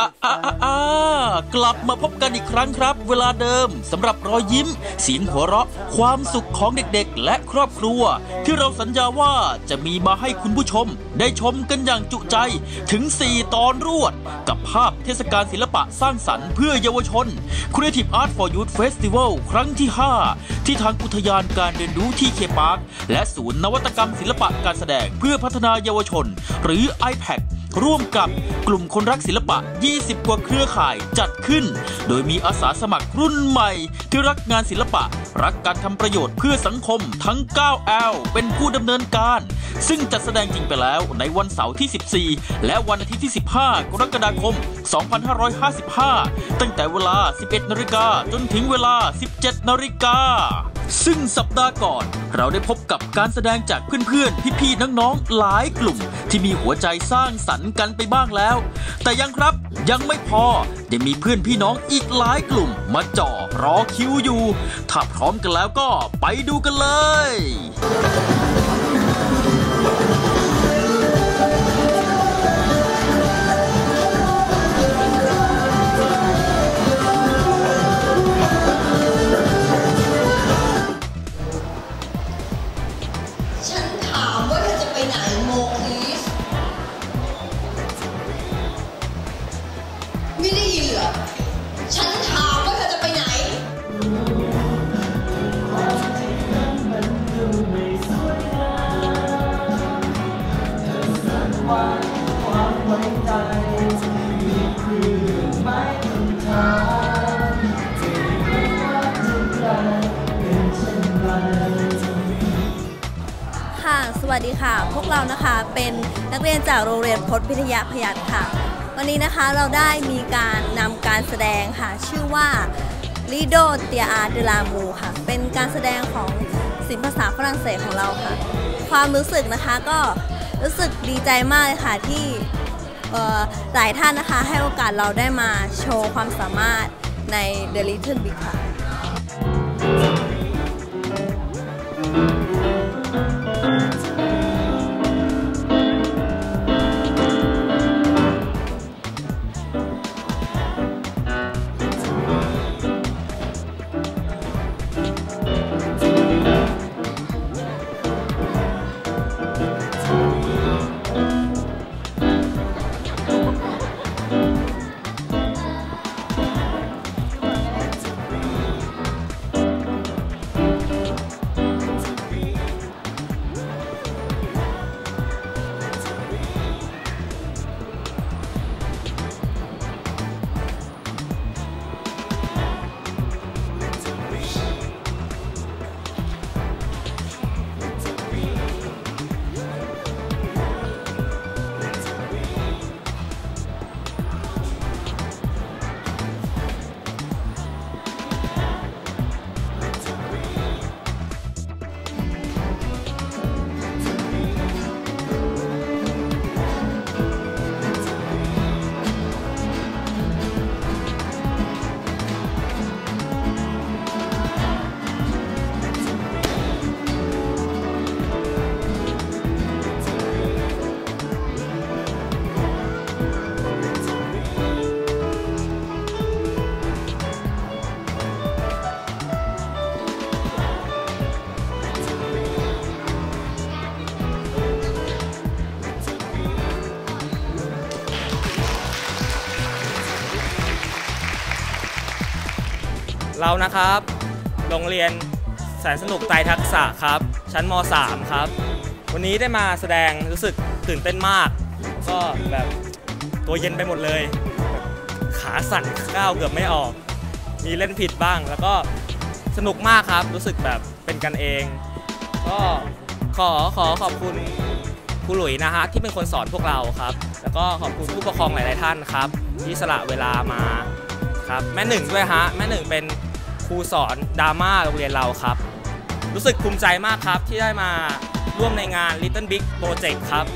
อะอะอะกลับมาพบกันอีกครั้งครับ เวลาเดิมสำหรับรอยยิ้มเสียงหัวเราะ ความสุขของเด็กๆ และครอบครัว ที่เราสัญญาว่าจะมีมาให้คุณผู้ชม ได้ชมกันอย่างจุใจถึง 4 ตอนรวด กับภาพเทศกาลศิลปะสร้างสรรค์เพื่อเยาวชน Creative Art for Youth Festival ครั้งที่ 5 ที่ทางอุทยานการเรียนรู้ที่เคปาร์คและศูนย์นวัตกรรมศิลปะการแสดงเพื่อพัฒนาเยาวชน หรือ iPad ร่วมกับกลุ่มคนรักศิลปะ 20 กว่าเครือข่ายจัดขึ้น โดยมีอาสาสมัครรุ่นใหม่ ที่รักงานศิลปะ รักการทำประโยชน์เพื่อสังคมทั้ง 9L เป็นผู้ดำเนินการ ซึ่งจัดแสดงจริงไปแล้วในวันเสาร์ที่ 14 และวันอาทิตย์ที่ 15 กรกฎาคม 2555 ตั้งแต่เวลา 11 นาฬิกาจนถึงเวลา 17 นาฬิกา ซึ่งสัปดาห์ก่อน เราได้พบกับการแสดงจากเพื่อนๆ พี่ๆ น้องๆ หลายกลุ่ม ที่มีหัวใจสร้างสรรค์กันไปบ้างแล้ว แต่ยังครับยังไม่พอยังมีเพื่อนพี่น้องอีกหลายกลุ่ม มาจ่อรอคิวอยู่ ถ้าพร้อมกันแล้วก็ไปดูกันเลย ด้ยินเหรอ ฉันถามว่าเธอจะไปไหน ค่ะ สวัสดีค่ะ พวกเรานะคะเป็นนักเรียนจากโรงเรียนพจน์พิทยาพยัคฆ์ค่ะ วันนี้นะคะเราได้มีการนำการแสดงค่ะ ชื่อว่า Lido t e a r de la Mu ค่ะ เป็นการแสดงของศิลปภาษาฝรั่งเศสของเราค่ะ ความรู้สึกนะคะก็รู้สึกดีใจมากเลยค่ะที่หลายท่านนะคะให้โอกาสเราได้มาโชว์ความสามารถใน The Little Big ค่ะ เรานะครับ โรงเรียนแสนสนุกไตรทักษะครับ ชั้นม .3 ครับ วันนี้ได้มาแสดงรู้สึกตื่นเต้นมาก ก็แบบตัวเย็นไปหมดเลย ขาสั่นก้าวเกือบไม่ออก มีเล่นผิดบ้าง แล้วก็สนุกมากครับ รู้สึกแบบเป็นกันเอง ก็ขอขอขอบคุณครูหลุยนะฮะที่เป็นคนสอนพวกเราครับ แล้วก็ขอบคุณผู้ปกครองหลาย ๆ ท่านครับ ที่สละเวลามาครับแม่หนึ่งด้วยฮะแม่หนึ่งเป็น รูสอนดราม่าโรงเรียนเราครับ รู้สึกภูมิใจมากครับที่ได้มาร่วมในงาน Little Big Project ครับ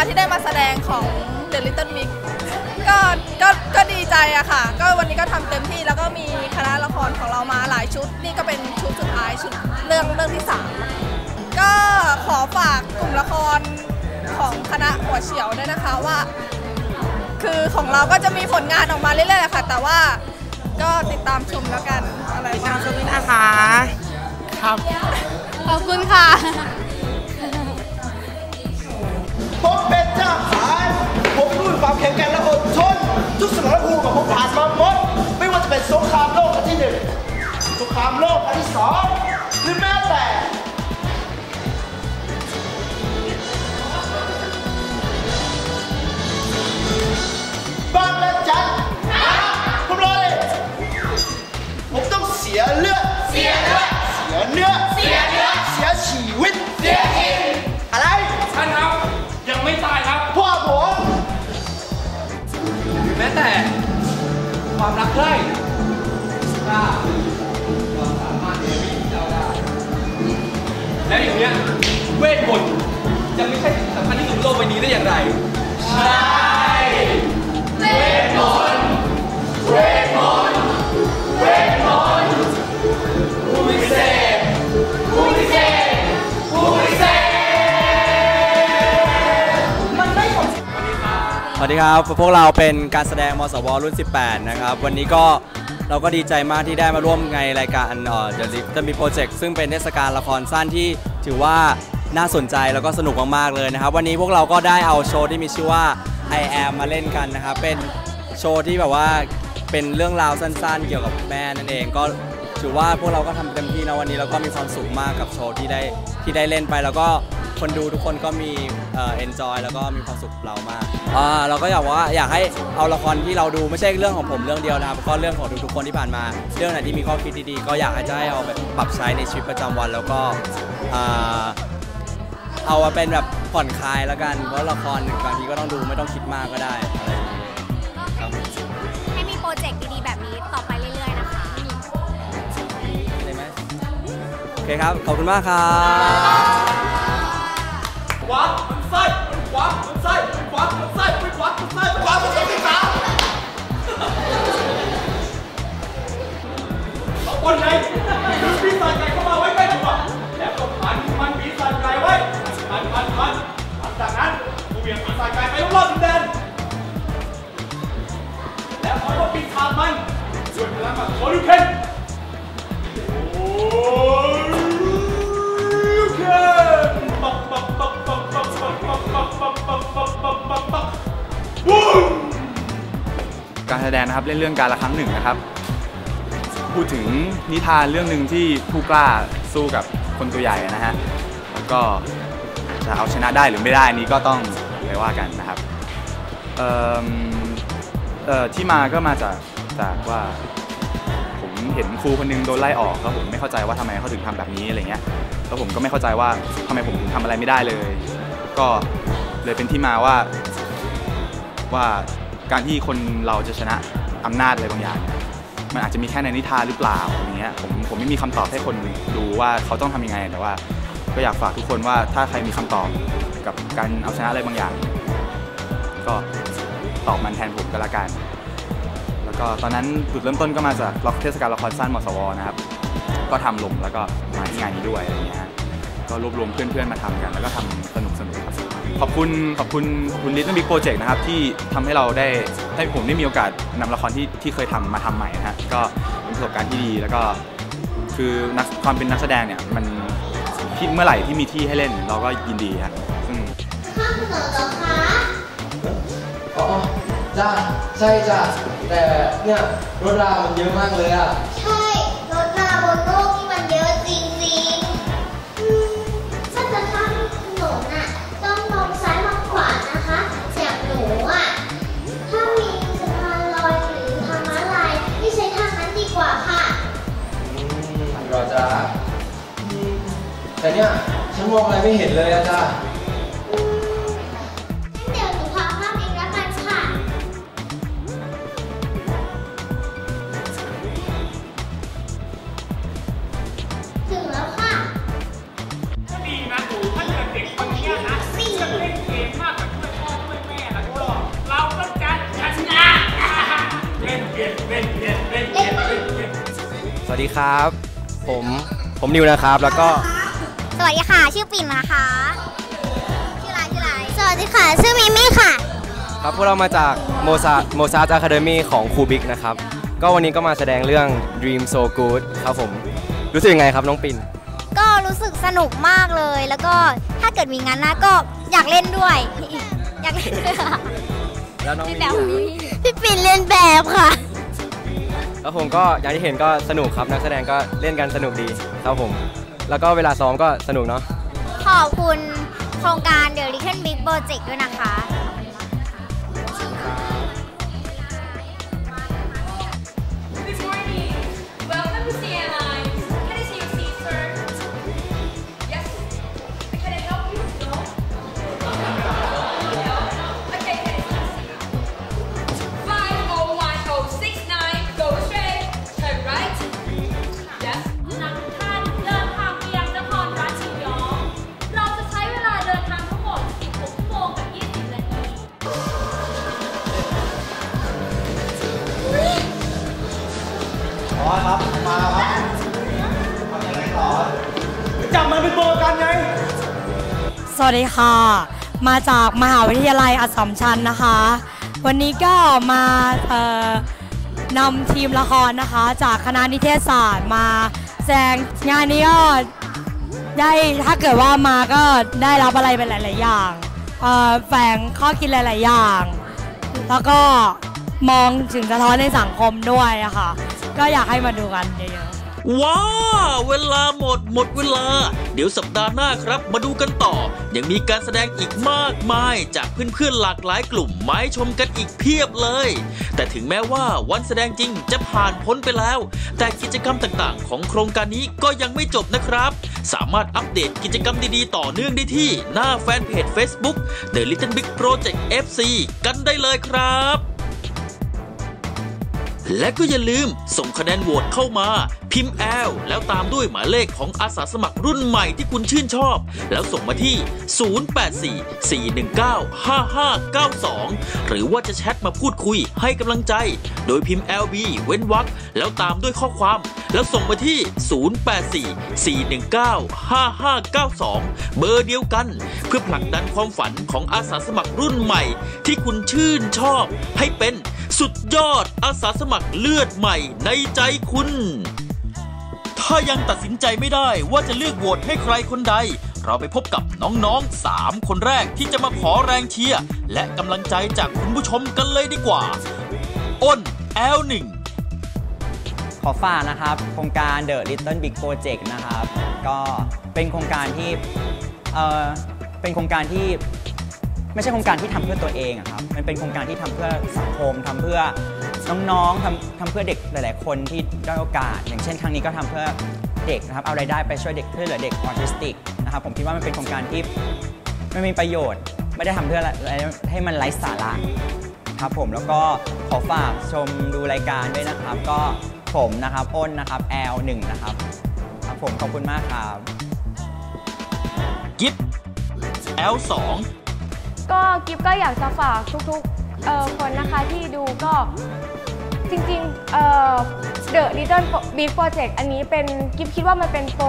นะคะที่ได้มาแสดงของ The Little Mix ก็ก็ก็ดีใจอะค่ะ ก็วันนี้ก็ทำเต็มที่แล้วก็มีคณะละครของเรามาหลายชุด นี่ก็เป็นชุดสุดท้ายชุดเรื่องเรื่องที่สามก็ขอฝากกลุ่มละครของคณะหัวเฉียวด้วยนะคะว่า คือของเราก็จะมีผลงานออกมาเรื่อยๆแหละค่ะ แต่ว่าก็ติดตามชมแล้วกันอะไรตามชมนะคะ ครับ ขอบคุณค่ะ ผมเป็นเจ้าขาย ผมด้วยความแข็งแกร่งและอดทน ทุกสมรภูมิของผมผ่านมาหมด ไม่ว่าจะเป็นสงครามโลกครั้งที่หนึ่งสงครามโลกครั้งที่สองหรือแม้ ทมนต์จะไม่ใช่สิ่งสำคัญที่สุดโลกใบนี้ได้อย่างไร ใช่เวทมนต์เวทมนต์เวทมนต์ผู้พิเศษผู้พิเศษผู้พิเศษสวัสดีครับ พวกเราเป็นการแสดงมสวรุ่น 18 นะครับ วันนี้ก็เราก็ดีใจมากที่ได้มาร่วมในรายการเอ่อ The Little Big Project ซึ่งเป็นเทศกาลละครสั้นที่ถือว่า น่าสนใจแล้วก็สนุกมากๆเลยนะครับวันนี้พวกเราก็ได้เอาโชว์ที่มีชื่อว่า I am มาเล่นกันนะครับเป็นโชว์ที่แบบว่าเป็นเรื่องราวสั้นๆ เกี่ยวกับแม่นั่นเองก็ถือว่าพวกเราก็ทำเต็มที่นะวันนี้แล้วก็มีความสุขมากกับโชว์ที่ได้ที่ได้เล่นไป แล้วก็คนดูทุกคนก็มีเอ่อ enjoy แล้วก็มีความสุขกับเรามากอ่าเราก็อยากว่าอยากให้เอาละครที่เราดูไม่ใช่เรื่องของผมเรื่องเดียวนะครับก็เรื่องของทุกๆคนที่ผ่านมา เรื่องไหนที่มีข้อคิดดีๆ ก็อยากให้จะให้เอาไปปรับใช้ในชีวิตประจำวัน แล้วก็อ่า เอามาเป็นแบบผ่อนคลายแล้วกัน เพราะละครบางทีก็ต้องดูไม่ต้องคิดมากก็ได้อะไรอย่างนี้ครับให้มีโปรเจกต์ดีๆแบบนี้ต่อไปเรื่อยๆนะคะ ได้ไหมโอเคครับ ขอบคุณมากครับวัดมันไส้มันวัดมันไส้มันวัดมันไส้ การแสดงนะครับเล่นเรื่องการละครั้งหนึ่งนะครับ พูดถึงนิทานเรื่องหนึ่งที่ผู้กล้าสู้กับคนตัวใหญ่นะฮะแล้วก็จะเอาชนะได้หรือไม่ได้นี้ก็ต้องไปว่ากันนะครับที่มาก็มาจากจากว่าผมเห็นครูคนนึงโดนไล่ออกแล้วผมไม่เข้าใจว่าทำไมเขาถึงทำแบบนี้อะไรเงี้ยแล้วผมก็ไม่เข้าใจว่าทำไมผมถึงทำอะไรไม่ได้เลย ก็เลยเป็นที่มาว่าว่าการที่คนเราจะชนะอำนาจอะไรบางอย่าง มันอาจจะมีแค่ในนิทานหรือเปล่าอย่างเงี้ยผมผมไม่มีคำตอบให้คนดูว่าเขาต้องทำยังไงแต่ว่า ก็อยากฝากทุกคนว่าถ้าใครมีคำตอบกับการเอาชนะอะไรบางอย่าง ก็ตอบมันแทนผมก็แล้วกัน แล้วก็ตอนนั้นจุดเริ่มต้นก็มาจากล็อกเทศกาลละครสั้นมสวนะครับ ก็ทำลงแล้วก็มาที่งานนี้ด้วยอะไรเงี้ย ก็รวบรวมเพื่อนๆมาทำกัน แล้วก็ทำสนุกสนุกครับขอบคุณขอบคุณขอบคุณ Little Big Project นะครับที่ทำให้เราได้ให้ผมได้มีโอกาสนำละครที่ที่เคยทำมาทำใหม่นะฮะก็เป็นประสบการณ์ที่ดีแล้วก็คือนักความเป็นนักแสดงเนี่ยมันที่เมื่อไหร่ที่มีที่ให้เล่นเราก็ยินดีครับซึ่งข้ามถนนเหรอคะอ๋อจ้าใช่จ้ะแต่เนี่ยรถรามันเยอะมากเลยอะใช่ นี่ฉันมองอะไรไม่เห็นเลยอาจารย์เดี๋ยวหนูขภาพเองแล้วกันค่ะ ถึงแล้วค่ะดีนะหนูถ้าเกิดเด็กคนนี้นะจะเล่นเกมมากกว่าช่วยพ่อช่วยแม่แล้วก็เราก็จะชนะเล่นเกมเล่นเกมเล่นเกมสวัสดีครับ ผมผมนิวนะครับแล้วก็ สวัสดีค่ะ ชื่อปิ่นนะคะ ชื่ออะไรชื่ออะไรสวัสดีค่ะ ชื่อมิมี่ค่ะ ครับพวกเรามาจากโมซาโมซาอะคาเดมีของครูบิ๊กนะครับ ก็วันนี้ก็มาแสดงเรื่อง Dream So Good ครับผม รู้สึกยังไงครับน้องปิ่น ก็รู้สึกสนุกมากเลย แล้วก็ถ้าเกิดมีงานหน้าก็อยากเล่นด้วย อยากเล่นด้วยค่ะแล้วน้องพี่มิแบบวพี่ปิ่นเล่นแบบค่ะ แล้วผมก็อย่างที่เห็นก็สนุกครับนักแสดงก็เล่นกันสนุกดีครับผม แล้วก็เวลาซ้อมก็สนุกเนาะ ขอบคุณโครงการ The Little Big Project ด้วยนะคะ วัสดีค่ะ มาจากมหาวิทยาลัยอัสสัมชัญนะคะ วันนี้ก็มานำทีมละครนะคะ จากคณะนิเทศศาสตร์มาแสดงงานนี้ก็ได้ถ้าเกิดว่ามาก็ได้รับอะไรเป็นหลาย ๆ อย่างแฝงข้อคิดหลาย ๆ อย่าง แล้วก็มองถึงสะท้อนในสังคมด้วยอะค่ะ ก็อยากให้มาดูกันเยอะๆ ว้าเวลาหมดหมดเวลา เดี๋ยวสัปดาห์หน้าครับ มาดูกันต่อ ยังมีการแสดงอีกมากมาย จากเพื่อนๆหลากหลายกลุ่มมาให้ชมกันอีกเพียบเลย แต่ถึงแม้ว่าวันแสดงจริงจะผ่านพ้นไปแล้ว แต่กิจกรรมต่างๆ ของโครงการนี้ก็ยังไม่จบนะครับ สามารถอัปเดตกิจกรรมดีๆ ต่อเนื่องได้ที่หน้าแฟนเพจ Facebook The Little Big Project FC กันได้เลยครับ และก็อย่าลืมส่งคะแนนโหวตเข้ามา พิมพ์ L แล้วตามด้วยหมายเลขของอาสาสมัครรุ่นใหม่ที่คุณชื่นชอบ แล้วส่งมาที่ 0844195592 หรือว่าจะแชทมาพูดคุยให้กำลังใจ โดยพิมพ์ LB เว้นวรรคแล้วตามด้วยข้อความ แล้วส่งมาที่ 0844195592 เบอร์เดียวกัน เพื่อผลักดันความฝันของอาสาสมัครรุ่นใหม่ ที่คุณชื่นชอบให้เป็น สุดยอดอาสาสมัครเลือดใหม่ในใจคุณ ถ้ายังตัดสินใจไม่ได้ว่าจะเลือกโหวตให้ใครคนใด เราไปพบกับน้องๆ 3 คนแรกที่จะมาขอแรงเชียร์และกำลังใจจากคุณผู้ชมกันเลยดีกว่าอ้น L1 ขอฝากนะครับ โครงการ The Little Big Project นะครับ ก็เป็นโครงการที่เอ่อเป็นโครงการที่ ไม่ใช่โครงการที่ทำเพื่อตัวเองอะครับ มันเป็นโครงการที่ทำเพื่อสังคมทำเพื่อน้องๆทำทำเพื่อเด็กหลาย ๆ คนที่ด้อยโอกาส อย่างเช่นครั้งนี้ก็ทำเพื่อเด็กนะครับ เอารายได้ไปช่วยเด็กช่วยเหลือเด็กออทิสติกนะครับผมคิดว่ามันเป็นโครงการที่ไม่มีประโยชน์ ไม่ได้ทำเพื่ออะไรให้มันไร้สาระครับผมแล้วก็ขอฝากชมดูรายการด้วยนะครับ ก็ผมนะครับอ้นนะครับ L1 นะครับครับผมขอบคุณมากครับ กิฟ L2 ก็กิฟก็อยากจะฝากทุกๆคนนะคะที่ดูก็จริงๆเอ่อ The Little Big Project อันนี้เป็นกิฟคิดว่ามันเป็นโปร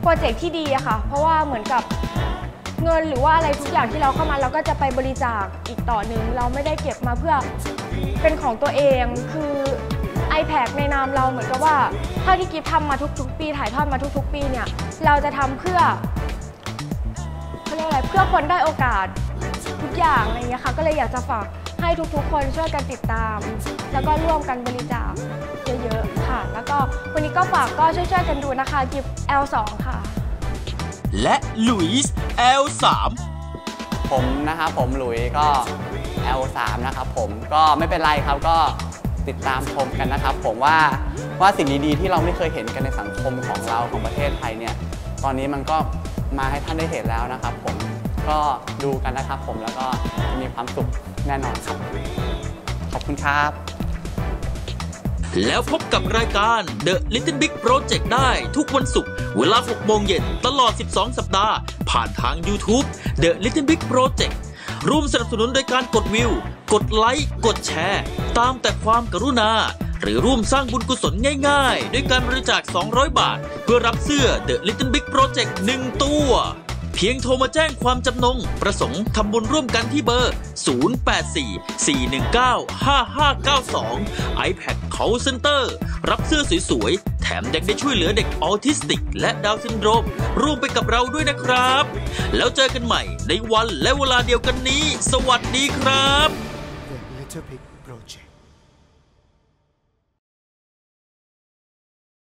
โปรเจกต์ที่ดีอะค่ะ เพราะว่าเหมือนกับเงินหรือว่าอะไรทุกอย่างที่เราเข้ามาเราก็จะไปบริจาคอีกต่อหนึ่งเราไม่ได้เก็บมาเพื่อเป็นของตัวเองคือ iPad ในนามเราเหมือนกับว่าเท่าที่กิฟทำมาทุกๆ ปี ถ่ายทอดมาทุกๆ ปีเนี่ย เราจะทำเพื่อ เขาเรียกอะไรเพื่อคนได้โอกาสทุกอย่างอะไรอย่างเงี้ยค่ะ ก็เลยอยากจะฝากให้ทุกๆ คนช่วยกันติดตาม แล้วก็ร่วมกันบริจาคเยอะๆค่ะ แล้วก็วันนี้ก็ฝากก็ช่วยๆกันดูนะคะกิฟ L2 ค่ะ และหลุยส์ L3 ผมนะครับผมหลุยส์ก็ L3 นะครับผมก็ไม่เป็นไรครับก็ติดตามชมกันนะครับ ผมว่าว่าสิ่งดีๆที่เราไม่เคยเห็นกันในสังคมของเราของประเทศไทยเนี่ย ตอนนี้มันก็ มาให้ท่านได้เห็นแล้วนะครับ ผมก็ดูกันนะครับผมแล้วก็จะมีความสุขแน่นอนครับ ขอบคุณครับ แล้วพบกับรายการ The Little Big Project ได้ทุกวันศุกร์เวลา 6 โมงเย็นตลอด 12 สัปดาห์ ผ่านทาง YouTube The Little Big Project ร่วมสนับสนุนโดยการกดวิว กดไลค์ กดแชร์ ตามแต่ความกรุณา หรือร่วมสร้างบุญกุศลง่ายๆ ด้วยการบริจาค 200 บาท เพื่อรับเสื้อ The Little Big Project 1 ตัว เพียงโทรมาแจ้งความจำนง ประสงค์ทำบุญร่วมกันที่เบอร์ 0844195592 iPad Call Center รับเสื้อสวยๆ แถมยังได้ช่วยเหลือเด็กออทิสติก และดาวน์ซินโดรมร่วมไปกับเราด้วยนะครับ แล้วเจอกันใหม่ในวันและเวลาเดียวกันนี้ สวัสดีครับ